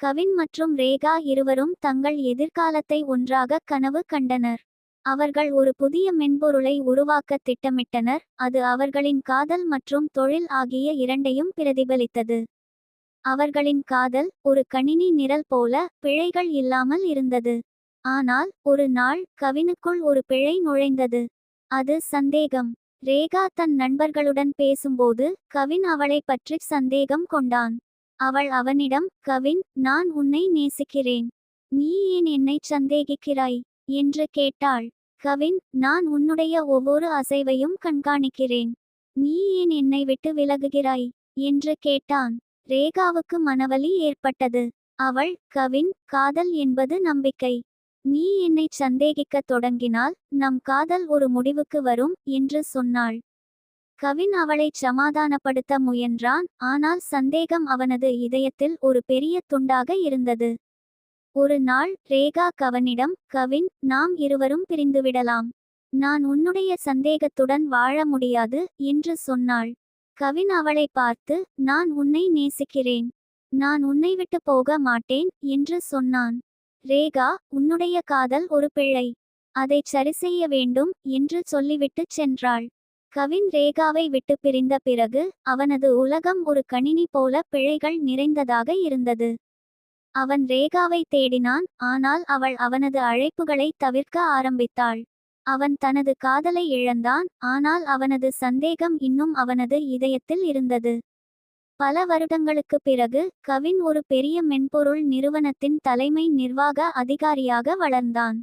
கவின் மற்றும் ரேகா இருவரும் தங்கள் எதிர்காலத்தை ஒன்றாக கனவு கண்டனர். அவர்கள் ஒரு புதிய மென்பொருளை உருவாக்க திட்டமிட்டனர். அது அவர்களின் காதல் மற்றும் தொழில் ஆகிய இரண்டையும் பிரதிபலித்தது. அவர்களின் காதல் ஒரு கணினி நிரல் போல பிழைகள் இல்லாமல் இருந்தது. ஆனால் ஒரு நாள் கவினுக்குள் ஒரு பிழை நுழைந்தது. அது சந்தேகம். ரேகா தன் நண்பர்களுடன் பேசும்போது கவின் அவளை பற்றி சந்தேகம் கொண்டான். அவள் அவனிடம் கவின் நான் உன்னை நேசிக்கிறேன். நீ ஏன் என்னை சந்தேகிக்கிறாய்? என்று கேட்டாள். கவின் நான் உன்னுடைய ஒவ்வொரு அசைவையும் கண்காணிக்கிறேன். நீ ஏன் என்னை விட்டு விலகுகிறாய்? என்று கேட்டான். ரேகாவுக்கு மனவலி ஏற்பட்டது. அவள் கவின் காதல் என்பது நம்பிக்கை. நீ என்னை சந்தேகிக்கத் தொடங்கினால் நம் காதல் ஒரு முடிவுக்கு வரும் என்று சொன்னாள். கவின் அவளைச் சமாதானப்படுத்த முயன்றான் ஆனால் சந்தேகம் அவனது இதயத்தில் ஒரு பெரிய துண்டாக இருந்தது. ஒரு நாள் ரேகா கவனிடம் கவின் நாம் இருவரும் பிரிந்துவிடலாம் நான் உன்னுடைய சந்தேகத்துடன் வாழ முடியாது என்று சொன்னாள். கவின் அவளை பார்த்து நான் உன்னை நேசிக்கிறேன். நான் உன்னை விட்டு போக மாட்டேன் என்று சொன்னான். ரேகா உன்னுடைய காதல் ஒரு பிழை. அதைச் சரிசெய்ய வேண்டும் என்று சொல்லிவிட்டு சென்றாள். கவின் ரேகாவை விட்டு பிரிந்த பிறகு அவனது உலகம் ஒரு கணினி போல பிழைகள் நிறைந்ததாக இருந்தது. அவன் ரேகாவை தேடினான் ஆனால் அவள் அவனது அழைப்புகளை தவிர்க்க ஆரம்பித்தாள். அவன் தனது காதலை இழந்தான் ஆனால் அவனது சந்தேகம் இன்னும் அவனது இதயத்தில் இருந்தது. பல வருடங்களுக்குப் பிறகு கவின் ஒரு பெரிய மென்பொருள் நிறுவனத்தின் தலைமை நிர்வாக அதிகாரியாக வளர்ந்தான்.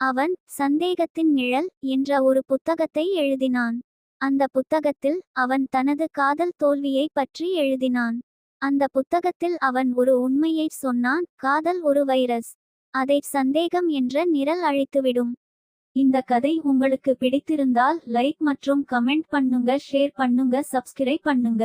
அவன் சந்தேகத்தின் நிழல் என்ற ஒரு புத்தகத்தை எழுதினான். அந்த புத்தகத்தில் அவன் தனது காதல் தோல்வியை பற்றி எழுதினான். அந்த புத்தகத்தில் அவன் ஒரு உண்மையைச் சொன்னான் காதல் ஒரு வைரஸ். அதை சந்தேகம் என்ற நிரல் அழித்துவிடும். இந்த கதை உங்களுக்கு பிடித்திருந்தால் லைக் மற்றும் கமெண்ட் பண்ணுங்க ஷேர் பண்ணுங்க சப்ஸ்கிரைப் பண்ணுங்க.